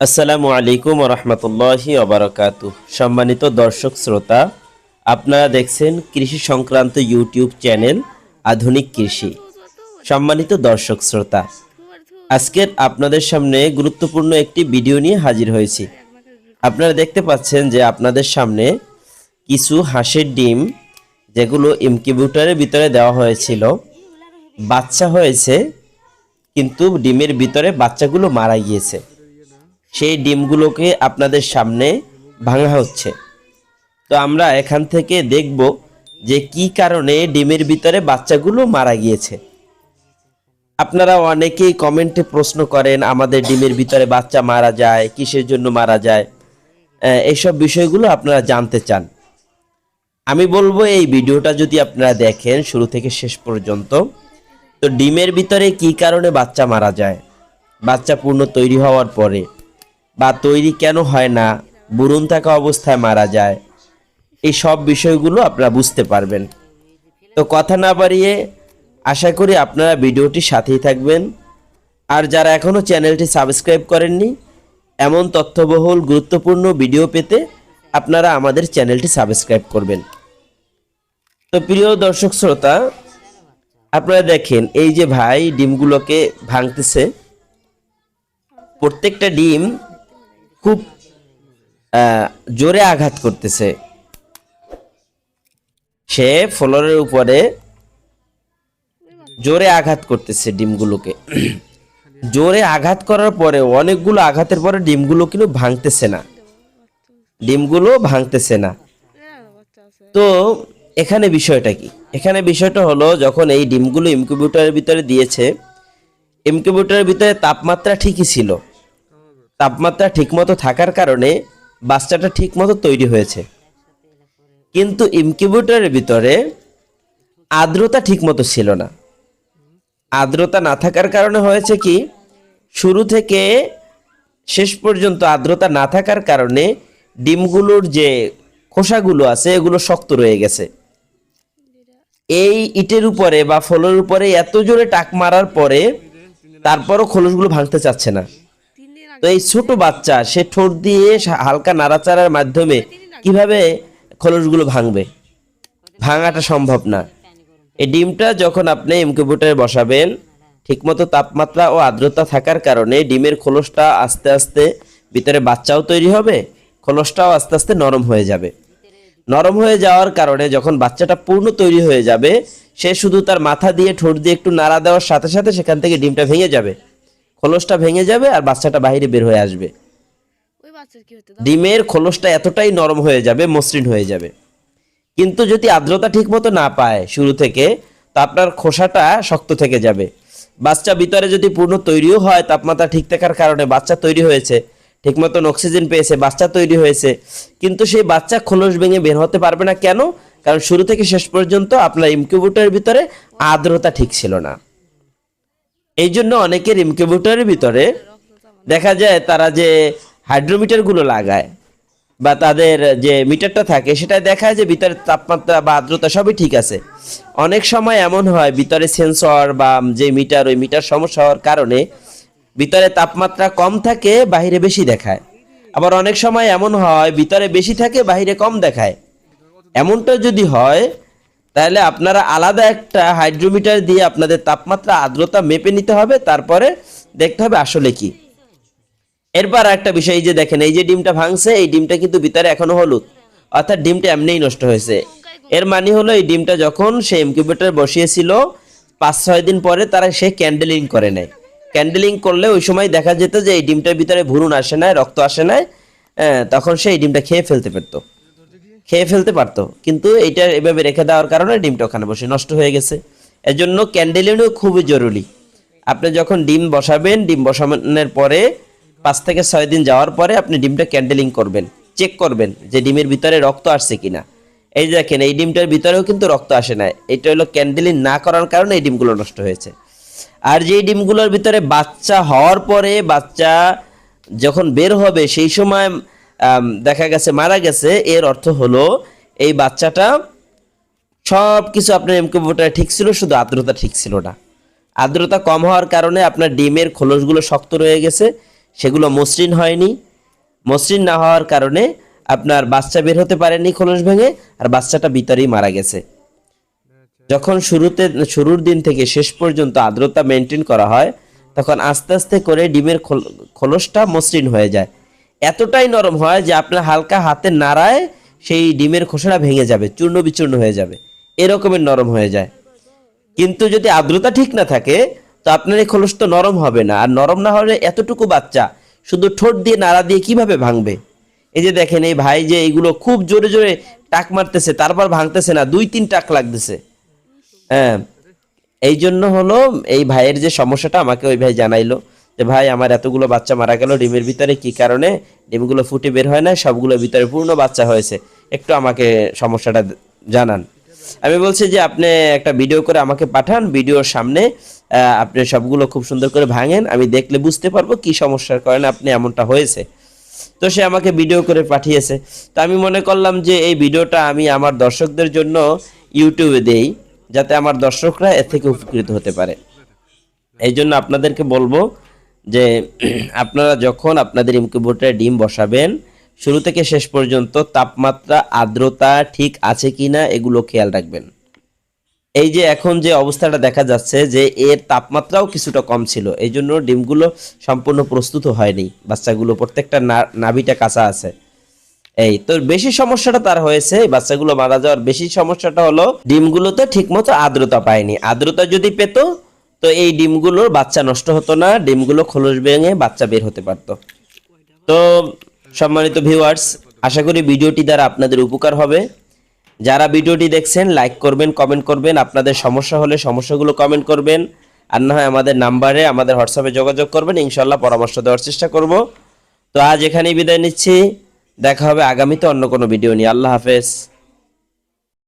আসসালামু আলাইকুম রহমতুল্লাহি অবরাকাত সম্মানিত দর্শক শ্রোতা, আপনারা দেখছেন কৃষি সংক্রান্ত ইউটিউব চ্যানেল আধুনিক কৃষি। সম্মানিত দর্শক শ্রোতা, আজকের আপনাদের সামনে গুরুত্বপূর্ণ একটি ভিডিও নিয়ে হাজির হয়েছি। আপনারা দেখতে পাচ্ছেন যে আপনাদের সামনে কিছু হাঁসের ডিম, যেগুলো ইনকিউবেটরের ভিতরে দেওয়া হয়েছিল, বাচ্চা হয়েছে, কিন্তু ডিমের ভিতরে বাচ্চাগুলো মারা গিয়েছে। সেই ডিমগুলোকে আপনাদের সামনে ভাঙা হচ্ছে। তো আমরা এখান থেকে দেখব যে কি কারণে ডিমের ভিতরে বাচ্চাগুলো মারা গিয়েছে। আপনারা অনেকেই কমেন্টে প্রশ্ন করেন, আমাদের ডিমের ভিতরে বাচ্চা মারা যায়, কিসের জন্য মারা যায়? এইসব বিষয়গুলো আপনারা জানতে চান। আমি বলব এই ভিডিওটা যদি আপনারা দেখেন শুরু থেকে শেষ পর্যন্ত, তো ডিমের ভিতরে কি কারণে বাচ্চা মারা যায়? বাচ্চা পূর্ণ তৈরি হওয়ার পরে বা তৈরি কেন হয় না, বুরুন থাকা অবস্থায় মারা যায় এই সব বিষয়গুলো আপনারা বুঝতে পারবেন। তো কথা না বাড়িয়ে আশা করি আপনারা ভিডিওটি সাথেই থাকবেন। আর যারা এখনও চ্যানেলটি সাবস্ক্রাইব করেননি, এমন তথ্যবহুল, গুরুত্বপূর্ণ ভিডিও পেতে আপনারা আমাদের চ্যানেলটি সাবস্ক্রাইব করবেন। তো প্রিয় দর্শক শ্রোতা, আপনারা দেখেন, এই যে ভাই ডিমগুলোকে ভাঙতেছে, প্রত্যেকটা ডিম খুব জোরে আঘাত করতেছে। সে ফ্লোরের উপরে জোরে আঘাত করতেছে ডিমগুলোকে। জোরে আঘাত করার পরে অনেকগুলো আঘাতের পরে ডিমগুলো কিন্তু ভাঙতেছে না। ডিমগুলো ভাঙতেছে না। তো এখানে বিষয়টা কি? এখানে বিষয়টা হলো যখন এই ডিমগুলো ইনকিউবেটরের ভিতরে দিয়েছে, ইনকিউবেটরের ভিতরে তাপমাত্রা ঠিকই ছিল। তাপমাত্রা ঠিকমতো থাকার কারণে বাচ্চাটা ঠিকমতো তৈরি হয়েছে। কিন্তু ইনকিউবেটরের ভিতরে আর্দ্রতা ঠিকমতো ছিল না। আর্দ্রতা না থাকার কারণে হয়েছে কি, শুরু থেকে শেষ পর্যন্ত আর্দ্রতা না থাকার কারণে ডিমগুলোর যে খোসাগুলো আছে, এগুলো শক্ত রয়ে গেছে। এই ইটের উপরে বা ফলের উপরে এত জোরে টাক মারার পরে তারপরও খোলসগুলো ভাঙতে চাচ্ছে না। তো এই ছোট বাচ্চা সে ঠোঁট দিয়ে হালকা নাড়াচাড়ার মাধ্যমে কীভাবে খোলসগুলো ভাঙবে? ভাঙাটা সম্ভব না। এই ডিমটা যখন আপনি ইনকিউবেটরে বসাবেন ঠিকমতো তাপমাত্রা ও আর্দ্রতা থাকার কারণে ডিমের খোলসটা আস্তে আস্তে ভিতরে বাচ্চাও তৈরি হবে খোলসটাও আস্তে আস্তে নরম হয়ে যাবে। নরম হয়ে যাওয়ার কারণে যখন বাচ্চাটা পূর্ণ তৈরি হয়ে যাবে সে শুধু তার মাথা দিয়ে ঠোঁট দিয়ে একটু নাড়া দেওয়ার সাথে সাথে সেখান থেকে ডিমটা ভেঙে যাবে। খোলসটা ভেঙে যাবে আর বাচ্চাটা বাইরে বের হয়ে আসবে। ডিমের খোলসটা এতটাই নরম হয়ে যাবে মসৃণ হয়ে যাবে। কিন্তু যদি আর্দ্রতা ঠিকমতো না পায় শুরু থেকে তা আপনার খোসাটা শক্ত থেকে যাবে। বাচ্চা ভিতরে যদি পূর্ণ তৈরিও হয় তাপমাত্রা ঠিক থাকার কারণে বাচ্চা তৈরি হয়েছে ঠিক মতন অক্সিজেন পেয়েছে বাচ্চা তৈরি হয়েছে কিন্তু সেই বাচ্চা খোলস ভেঙে বের হতে পারবে না কেন? কারণ শুরু থেকে শেষ পর্যন্ত আপনার ইনকিউবেটরের ভিতরে আর্দ্রতা ঠিক ছিল না। এই জন্য অনেকের ইনকিউবেটরের ভিতরে দেখা যায় তারা যে হাইড্রোমিটারগুলো লাগায় বা তাদের যে মিটারটা থাকে সেটা দেখায় যে ভিতরে তাপমাত্রা বা আর্দ্রতা সবই ঠিক আছে। অনেক সময় এমন হয়, ভিতরে সেন্সর বা যে মিটার, ওই মিটার সমস্যা হওয়ার কারণে ভিতরে তাপমাত্রা কম থাকে বাইরে বেশি দেখায়। আবার অনেক সময় এমন হয়, ভিতরে বেশি থাকে বাইরে কম দেখায়। এমনটা যদি হয় তাহলে আপনারা আলাদা একটা হাইড্রোমিটার দিয়ে আপনাদের তাপমাত্রা আর্দ্রতা মেপে নিতে হবে তারপরে দেখতে হবে আসলে কি। এরপর একটা বিষয় যে দেখেন এই যে ডিমটা ভাঙছে এই ডিমটা কিন্তু ভিতরে এখনও হলুদ। অর্থাৎ ডিমটা এমনিই নষ্ট হয়েছে। এর মানে হলো এই ডিমটা যখন সে ইনকিউবেটর বসিয়েছিল পাঁচ ছয় দিন পরে তারা সে ক্যান্ডেলিং করে নেয়। ক্যান্ডেলিং করলে ওই সময় দেখা যেত যে এই ডিমটার ভিতরে ভুরুন আসে না রক্ত আসে না হ্যাঁ, তখন সে এই ডিমটা খেয়ে ফেলতে পারতো। খেয়ে ফেলতে পারতো। কিন্তু এটা এভাবে রেখে দেওয়ার কারণে ডিমটা ওখানে বসে নষ্ট হয়ে গেছে। এজন্য ক্যান্ডেলিংও খুবই জরুরি। আপনি যখন ডিম বসাবেন, ডিম বসানোর পরে পাঁচ থেকে ছয় দিন যাওয়ার পরে আপনি ডিমটা ক্যান্ডেলিং করবেন, চেক করবেন যে ডিমের ভিতরে রক্ত আসছে কিনা। এই দেখেন, এই ডিমটার ভিতরেও কিন্তু রক্ত আসে না এটা হলো ক্যান্ডেলিং না করার কারণে এই ডিমগুলো নষ্ট হয়েছে। আর যেই ডিমগুলোর ভিতরে বাচ্চা হওয়ার পরে বাচ্চা যখন বের হবে, সেই সময় দেখা গেছে, মারা গেছে, এর অর্থ হলো এই বাচ্চাটা সব কিছু আপনার ইনকিউবেটরে ঠিক ছিল, শুধু আর্দ্রতা ঠিক ছিল না। আর্দ্রতা কম হওয়ার কারণে আপনার ডিমের খোলসগুলো শক্ত রয়ে গেছে, সেগুলো মসৃণ হয়নি। মসৃণ না হওয়ার কারণে আপনার বাচ্চা বের হতে পারেনি খোলস ভেঙে, আর বাচ্চাটা ভিতরেই মারা গেছে। যখন শুরুতে, শুরুর দিন থেকে শেষ পর্যন্ত আর্দ্রতা মেনটেন করা হয়, তখন আস্তে আস্তে করে ডিমের খোল- খোলসটা মসৃণ হয়ে যায়। এতটাই নরম হয় যে আপনার হালকা হাতে নাড়ায় সেই ডিমের খোসাটা ভেঙে যাবে, চূর্ণ বিচূর্ণ হয়ে যাবে। এরকমের নরম হয়ে যায়। কিন্তু যদি আর্দ্রতা ঠিক না থাকে, তো আপনার এই খোলস তো নরম হবে না। আর নরম না হলে এতটুকু বাচ্চা শুধু ঠোঁট দিয়ে নাড়া দিয়ে কীভাবে ভাঙবে? এই যে দেখেন, এই ভাই যে এইগুলো খুব জোরে জোরে টাক মারতেছে, তারপর ভাঙতেছে না, দুই তিন টাক লাগতেছে। হ্যাঁ এই জন্য হলো এই ভাইয়ের যে সমস্যাটা আমাকে ওই ভাই জানাইলো। যে ভাই, আমার এতগুলো বাচ্চা মারা গেল, ডিমের ভিতরে কি কারণে? ডিমগুলো ফুটে বের হয় না, সবগুলোর ভিতরে পূর্ণ বাচ্চা হয়েছে। একটু আমাকে সমস্যাটা জানান। আমি বলছি যে, আপনি একটা ভিডিও করে আমাকে পাঠান, ভিডিওর সামনে আপনি সবগুলো খুব সুন্দর করে ভাঙেন, আমি দেখলে বুঝতে পারব কি সমস্যার কারণে আপনি এমনটা হয়েছে। তো সে আমাকে ভিডিও করে পাঠিয়েছে। তো আমি মনে করলাম যে, এই ভিডিওটা আমি আমার দর্শকদের জন্য ইউটিউবে দেই, যাতে আমার দর্শকরা এর থেকে উপকৃত হতে পারে। এই জন্য আপনাদেরকে বলব যে আপনারা যখন আপনাদের ইনকিউবেটরে ডিম বসাবেন, শুরু থেকে শেষ পর্যন্ত তাপমাত্রা, আর্দ্রতা ঠিক আছে কিনা এগুলো খেয়াল রাখবেন। এই যে এখন যে অবস্থাটা দেখা যাচ্ছে যে এর তাপমাত্রাও কিছুটা কম ছিল এই জন্য ডিমগুলো সম্পূর্ণ প্রস্তুত হয়নি, বাচ্চাগুলো প্রত্যেকটা না- নাভিটা কাঁচা আছে। এই তো বেশি সমস্যাটা তার হয়েছে বাচ্চাগুলো মারা যাওয়ার বেশি সমস্যাটা হলো ডিমগুলোতে ঠিকমতো আর্দ্রতা পায়নি। আর্দ্রতা যদি পেত তো এই ডিমগুলোর বাচ্চা নষ্ট হতো না, ডিমগুলো খোলস ভেঙে বাচ্চা বের হতে পারতো। তো সম্মানিত ভিউয়ার্স আশা করি ভিডিওটি দ্বারা আপনাদের উপকার হবে। যারা ভিডিওটি দেখছেন লাইক করবেন কমেন্ট করবেন, আপনাদের সমস্যা হলে সমস্যাগুলো কমেন্ট করবেন। আর না হয় আমাদের নাম্বারে, আমাদের হোয়াটসঅ্যাপে যোগাযোগ করবেন ইনশাল্লাহ পরামর্শ দেওয়ার চেষ্টা করব। তো আজ এখানেই বিদায় নিচ্ছি। দেখা হবে আগামীতে অন্য কোনো ভিডিও নিয়ে। আল্লাহ হাফেজ।